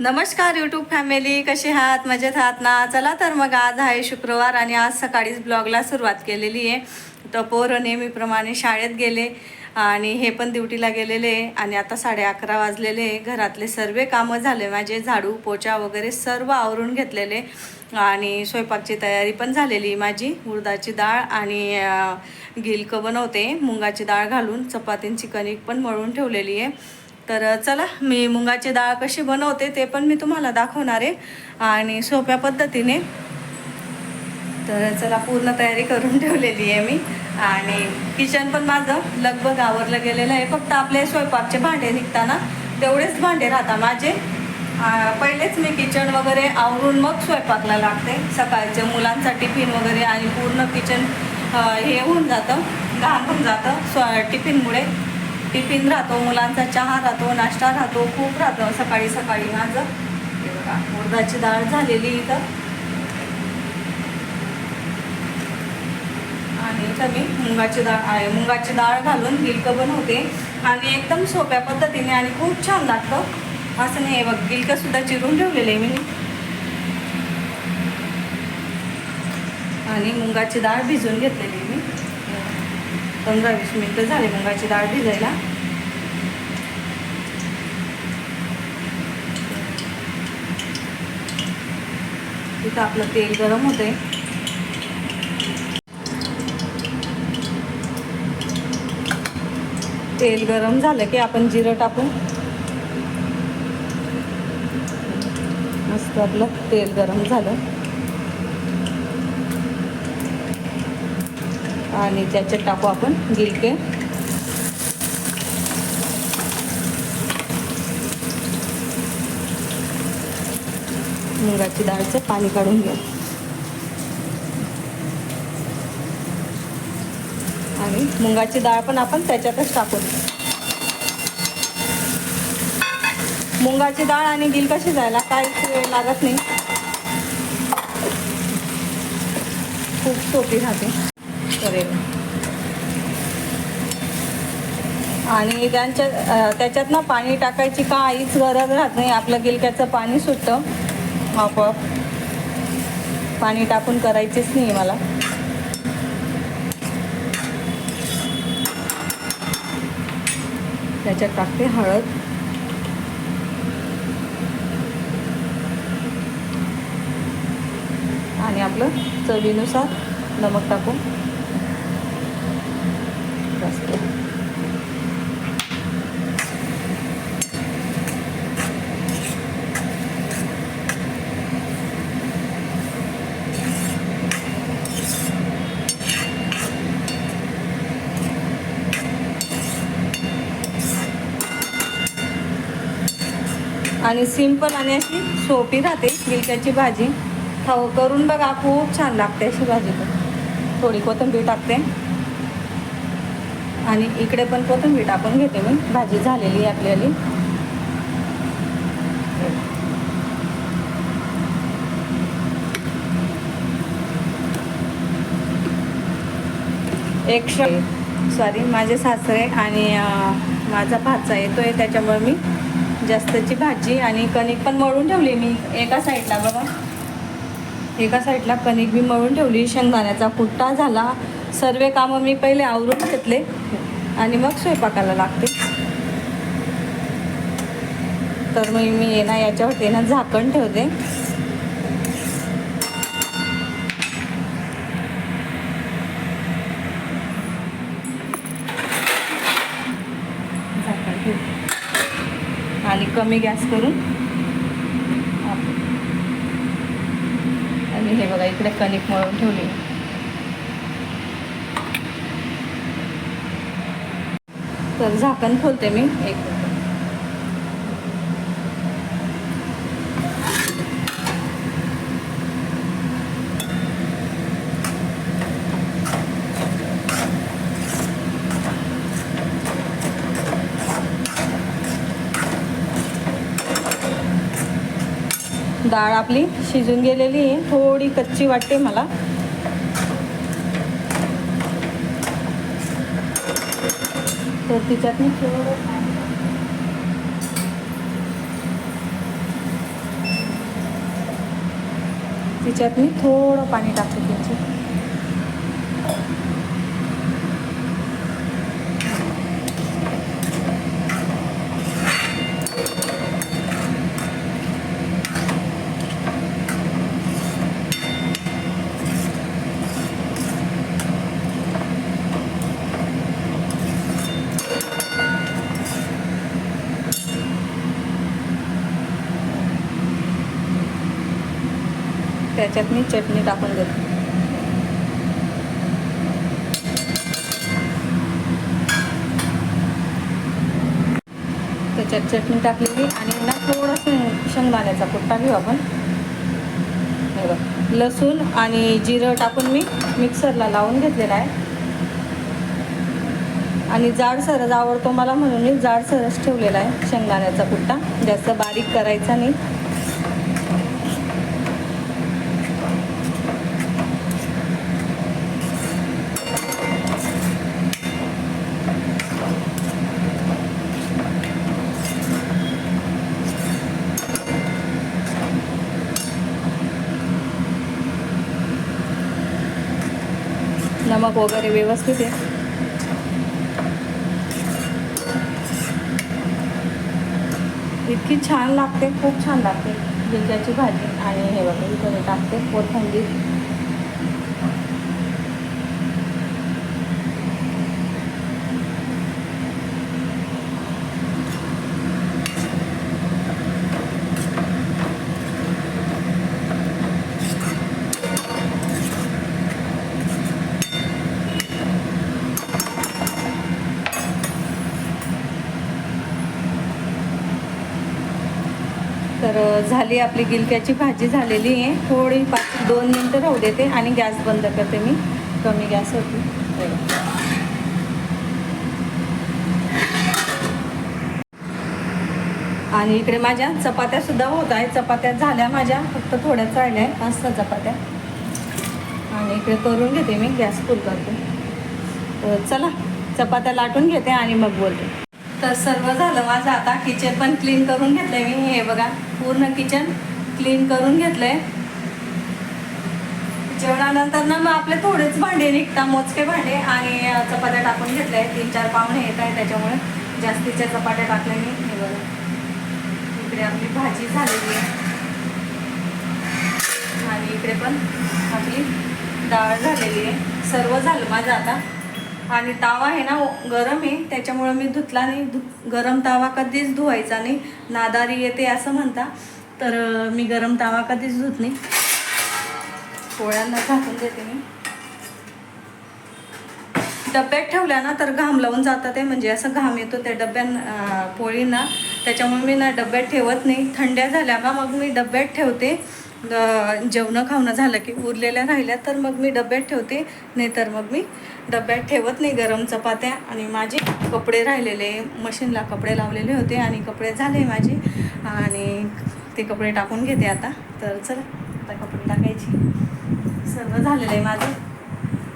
नमस्कार YouTube family कशी आहात? मजेत आहात ना? चला तर मग आज आहे शुक्रवार आणि आज सकाळीच ब्लॉगला सुरुवात केलेली आहे. तर पोरं नेहमीप्रमाणे शाळेत गेले आणि हे पण ड्युटीला गेलेले आणि आता साडे अकरा वाजलेले घरातले सर्व कामं झाले. माझे झाडू पोचा वगैरे सर्व आवरून घेतलेले. आणि स्वयंपाकची तयारी पण झालेली माझी. उडदाची डाळ आणि गिलकं बनवते. मुंगाची डाळ घालून चपातींची कणिक पण मळून ठेवलेली आहे. तर चला मी मुंगाची डाळ कशी बनवते ते पण मी तुम्हाला दाखवणार आहे. आणि सोप्या पद्धतीने. तर चला पूर्ण तयारी करून ठेवलेली आहे मी. आणि किचन पण माझं लगभग आवरलं गेलेलं आहे. फक्त आपले स्वयंपाकचे भांडे निघताना तेवढेच भांडे राहतात माझे. पहिलेच मी किचन वगैरे आवरून मग स्वयंपाकला लागते. सकाळचे मुलांचा टिफिन वगैरे आणि पूर्ण किचन हे होऊन जातं घाम होऊन जातं स्व टिफिनमुळे. टिफिन राहतो मुलांचा चहा राहतो नाश्ता राहतो खूप राहतो. सकाळी सकाळी माझं. बघा उडदाची डाळ झालेली इथं. आणि इथं मी मुंगाची डाळ आहे. मुंगाची डाळ घालून गिलकं बनवते. आणि एकदम सोप्या पद्धतीने आणि खूप छान लागतं. असं नाही बघ गिलकं सुद्धा चिरून ठेवलेलं आहे मी. आणि मुंगाची डाळ भिजवून घेतलेली मी. पंधरा वीस मिनटं झाले मुगाची डाळ भिजायला. तिथं आपलं तेल गरम होतंय. तेल गरम झालं की आपण जिरं टाकू मस्त आपलं तेल गरम झालं. आणि त्याच्यात टाकू आपण गिलके मुगाची डाळचं पाणी काढून घ्या आणि मुगाची डाळ पण आपण त्याच्यातच टाकू मुगाची डाळ आणि गिल कशी जायला काहीच वेळ लागत नाही. खूप सोपी राहते. करेल. आणि त्यांच्या त्याच्यात ना पाणी टाकायची काहीच गरज राहत नाही. आपलं गिलक्याचं पाणी सुटतं आपोआप. पाणी टाकून करायचीच नाही मला. त्याच्यात टाकते हळद. आणि आपलं चवीनुसार नमक टाकून जास्त आणि सिंपल आणि अशी सोपी राहते. गिलक्याची भाजी. खाऊ करून बघा खूप छान लागते अशी भाजी पण. थोडी कोथिंबीर टाकते. आणि इकडे पण कोथिंबीर टाकून घेते मी. भाजी झालेली आहे आपल्याली एक्स्ट्रा सॉरी माझे सासरे आणि माझा भाचा येतोय त्याच्यामुळे मी जास्तची भाजी आणि कणिक पण मळून ठेवली मी. एका साईडला बघा. एका साईडला कणिक बी मळून ठेवली. शेंगदाण्याचा कुट्टा झाला. सर्व कामं मी पहिले आवरून घेतले. आणि मग स्वयंपाकाला लागते. तर मग मी ये ना याच्यावरती ना झाकण ठेवते. कमी गॅस करून. आणि हे बघा इकडे कणिक मळून ठेवली. तर झाकण खोलते मी. एक डाळ आपली शिजून गेलेली आहे. थोडी कच्ची वाटते मला. तर तिच्यात मी थोडं तिच्यात मी थोडं पाणी टाकते त्याचे त्याच्यात मी चटणी टाकून देते. त्याच्यात चटणी टाकलेली आणि ना थोडंसं शेंगदाण्याचा पुट्टा घेऊ आपण. हे लसूण आणि जिरं टाकून मी मिक्सरला लावून घेतलेला आहे. आणि जाडसरच आवडतो मला म्हणून मी जाडसरच ठेवलेला आहे शेंगदाण्याचा कुट्टा. जास्त बारीक करायचा नाही. नमक वगैरे व्यवस्थित आहे. इतकी छान लागते खूप छान लागते. गिलक्याची भाजी आणि हे बघा इकडे टाकते कोथंबीर. तर झाली आपली गिलक्याची भाजी झालेली आहे. थोडी पाच दोन मिनटं राहू देते आणि गॅस बंद करते मी. कमी गॅस होती. आणि इकडे माझ्या चपात्या सुद्धा होत आहेत. चपात्या झाल्या माझ्या. फक्त थोड्याच राहिल्या आहेत. पाच सहा चपात्या. आणि इकडे करून घेते मी. गॅस फुल करते. तर चला चपात्या लाटून घेते आणि मग बोलते. तर सर्व झालं माझं. आता किचन पण क्लीन करून घेतलंय मी. हे बघा पूर्ण किचन क्लीन करून घेतलंय. जेवणानंतर ना मग आपले थोडेच भांडे निघता मोजके भांडे. आणि चपात्या टाकून घेतल्या. तीन चार पाहुणे येत आहे त्याच्यामुळे जास्तीच्या चपात्या टाकल्या मी. हे बघा. इकडे आपली भाजी झालेली आहे. आणि इकडे पण आपली डाळ झालेली आहे. सर्व झालं माझं आता. आणि तावा आहे ना गरम आहे. त्याच्यामुळं मी धुतला नाही. धु गरम तावा कधीच धुवायचा नाही. नादारी येते असं म्हणता. तर मी गरम तावा कधीच धुत नाही. पोळ्यांना झाकून देते मी. डब्यात ठेवल्या ना तर घाम लावून जातात ते. म्हणजे असं घाम येतो त्या डब्यां पोळींना. त्याच्यामुळे मी ना डब्यात ठेवत नाही. थंड्या झाल्या का मग मी डब्यात ठेवते. जेवणं खावणं झालं की उरलेल्या राहिल्या तर मग मी डब्यात ठेवते. नाहीतर मग मी डब्यात ठेवत नाही गरम चपात्या. आणि माझे कपडे राहिलेले मशीनला कपडे लावलेले होते आणि कपडे झाले माझे. आणि ते कपडे टाकून घेते आता. तर चला आता कपडे टाकायची. सर्व झालेलं आहे माझं.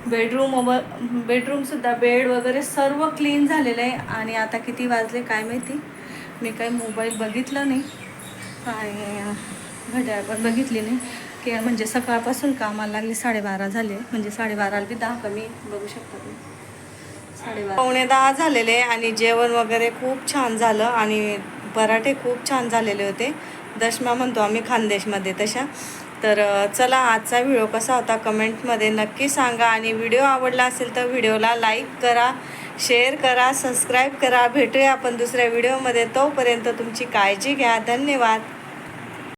बेडरूम व बेडरूमसुद्धा बेड वगैरे सर्व क्लीन झालेलं आहे. आणि आता किती वाजले काय माहिती? मी काही मोबाईल बघितलं नाही. आणि घड्याळ पण बघितली नाही. की म्हणजे सकाळपासून कामाला लागली साडेबारा झाले. म्हणजे साडेबाराला बी दहा कमी बघू शकता तुम्ही. साडेबारा. पावणे दहा झालेले आणि जेवण वगैरे खूप छान झालं आणि पराठे खूप छान झालेले होते. दशमा म्हणतो आम्ही खानदेशमध्ये तशा. तर चला आजचा व्हिडिओ कसा होता कमेंटमध्ये नक्की सांगा आणि व्हिडिओ आवडला असेल तर व्हिडिओला लाईक करा शेअर करा सबस्क्राईब करा. भेटूया आपण दुसऱ्या व्हिडिओमध्ये. तोपर्यंत तुमची काळजी घ्या. धन्यवाद.